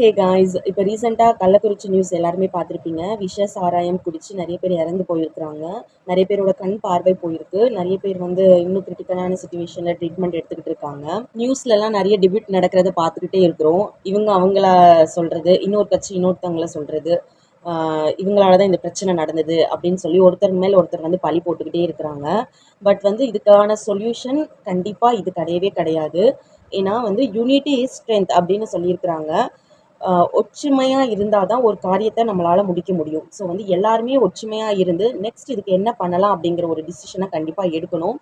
Hey guys இப்போ ரீசெண்டாக Kallakurichi news எல்லாருமே பார்த்துருப்பீங்க. விஷ சாராயம் குடித்து நிறைய பேர் இறந்து போயிருக்கிறாங்க. நிறைய பேரோட கண் பார்வை போயிருக்கு. நிறைய பேர் வந்து இன்னும் கிரிட்டிக்கலான சுச்சுவேஷனில் ட்ரீட்மெண்ட் எடுத்துக்கிட்டு இருக்காங்க. நியூஸ்லலாம் நிறைய டிபியூட் நடக்கிறத பார்த்துக்கிட்டே இருக்கிறோம். இவங்க அவங்கள சொல்கிறது இன்னொரு கட்சி இன்னொருத்தவங்கள சொல்கிறது இவங்களால தான் இந்த பிரச்சனை நடந்தது அப்படின்னு சொல்லி ஒருத்தர் மேல் ஒருத்தர் வந்து பழி போட்டுக்கிட்டே இருக்கிறாங்க. பட் வந்து இதுக்கான சொல்யூஷன் கண்டிப்பாக இது கிடையவே கிடையாது. ஏன்னா வந்து யூனிட்டி இஸ் ஸ்ட்ரென்த் அப்படின்னு சொல்லியிருக்கிறாங்க. ஒற்றுமையாக இருந்தால் தான் ஒரு காரியத்தை நம்மளால் முடிக்க முடியும். ஸோ வந்து எல்லாருமே ஒற்றுமையாக இருந்து நெக்ஸ்ட் இதுக்கு என்ன பண்ணலாம் அப்படிங்கிற ஒரு டிசிஷனை கண்டிப்பாக எடுக்கணும்.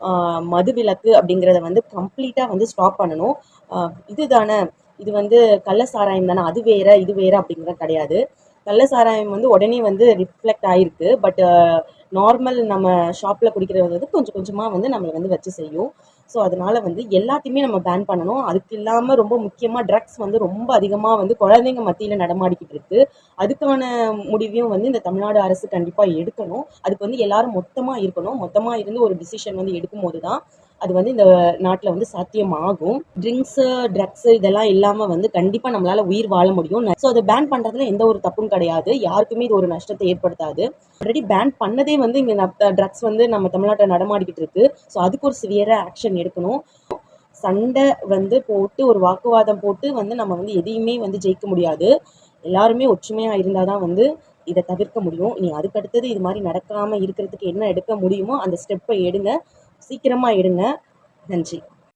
மதுவிலக்கு மது விலக்கு அப்படிங்கிறத வந்து கம்ப்ளீட்டாக வந்து ஸ்டாப் பண்ணணும். இதுதானே இது வந்து கள்ள சாராயம் தானே அது வேற இது வேற அப்படிங்கிறது கிடையாது. கள்ள சாராயம் வந்து உடனே வந்து ரிஃப்ளெக்ட் ஆயிருக்கு. பட் நார்மல் uh, நம்ம ஷாப்பில் குடிக்கிறது வந்து கொஞ்சம் கொஞ்சமாக வந்து நம்மளை வந்து வச்சு செய்யும். ஸோ அதனால வந்து எல்லாத்தையுமே நம்ம பேன் பண்ணணும். அதுக்கு இல்லாமல் ரொம்ப முக்கியமாக ட்ரக்ஸ் வந்து ரொம்ப அதிகமாக வந்து குழந்தைங்க மத்தியில் நடமாடிக்கிட்டு இருக்கு. அதுக்கான முடிவையும் வந்து இந்த தமிழ்நாடு அரசு கண்டிப்பாக எடுக்கணும். அதுக்கு வந்து எல்லாரும் மொத்தமாக இருக்கணும். மொத்தமாக இருந்து ஒரு டிசிஷன் வந்து எடுக்கும்போது தான் அது வந்து இந்த நாட்டில் வந்து சாத்தியமாகும். ட்ரிங்க்ஸு ட்ரக்ஸு இதெல்லாம் இல்லாமல் வந்து கண்டிப்பாக நம்மளால் உயிர் வாழ முடியும். ஸோ அதை பேன் பண்ணுறதுல எந்த ஒரு தப்பும் கிடையாது. யாருக்குமே இது ஒரு நஷ்டத்தை ஏற்படுத்தாது. ஆல்ரெடி பேன் பண்ணதே வந்து இங்கே ட்ரக்ஸ் வந்து நம்ம தமிழ்நாட்டில் நடமாடிக்கிட்டு இருக்கு. ஸோ அதுக்கு ஒரு சிவியராக ஆக்ஷன் எடுக்கணும். சண்டை வந்து போட்டு ஒரு வாக்குவாதம் போட்டு வந்து நம்ம வந்து எதையுமே வந்து ஜெயிக்க முடியாது. எல்லாருமே ஒற்றுமையாக இருந்தால் தான் வந்து இதை தவிர்க்க முடியும். நீ அதுக்கடுத்தது இது மாதிரி நடக்காமல் இருக்கிறதுக்கு என்ன எடுக்க முடியுமோ அந்த ஸ்டெப்பை எடுங்க. சீக்கிரமாக எடுங்க. நன்றி.